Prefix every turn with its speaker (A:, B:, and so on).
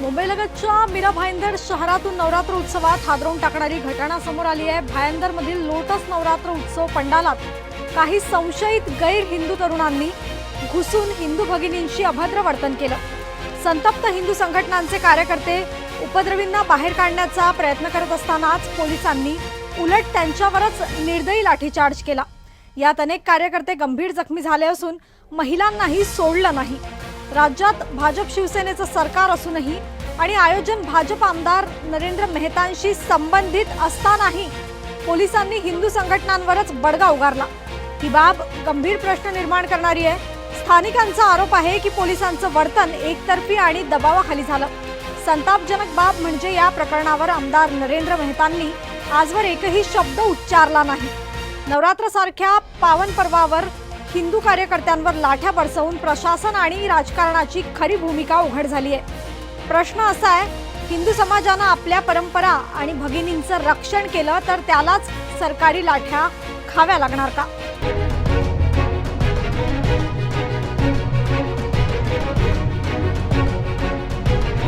A: मुंबईलगतच्या मीरा भाईंदर शहरातून नवरात्र उत्सवात हादरवून टाकणारी घटना समोर आली आहे. भायंदर मधील लोटस नवरात्र उत्सव पंडालात काही संशयित गैर हिंदू तरुणांनी घुसून हिंदू भगिनींशी अभद्र वर्तन केलं. संतप्त हिंदू संघटनांचे कार्यकर्ते उपद्रवींना बाहेर काढण्याचा प्रयत्न करत असतानाच पोलिसांनी उलट त्यांच्यावरच निर्दयी लाठीचार्ज केला. यात अनेक कार्यकर्ते गंभीर जखमी झाले असून महिलांनाही सोडलं नाही. राज्यात भाजप शिवसेनेचं सरकार असूनही आणि आयोजन भाजप आमदार नरेंद्र मेहतांशी संबंधित असतानाही पोलिसांनी हिंदू संघटनांवरच बडगा उगारला. ही बाब गंभीर प्रश्न निर्माण करणारी आहे. स्थानिकांचा आरोप आहे की पोलिसांचं वर्तन एकतर्फी आणि दबावाखाली झालं. संतापजनक बाब म्हणजे या प्रकरणावर आमदार नरेंद्र मेहतांनी आजवर एकही शब्द उच्चारला नाही. नवरात्रसारख्या पावन पर्वावर हिंदू कार्यकर्त्यांवर लाठ्या बरसवून प्रशासन आणि राजकारणाची खरी भूमिका उघड झाली आहे. प्रश्न असा आहे हिंदू समाजानं आपल्या परंपरा आणि भगिनींचं रक्षण केलं तर त्यालाच सरकारी लाठ्या खाव्या लागणार का?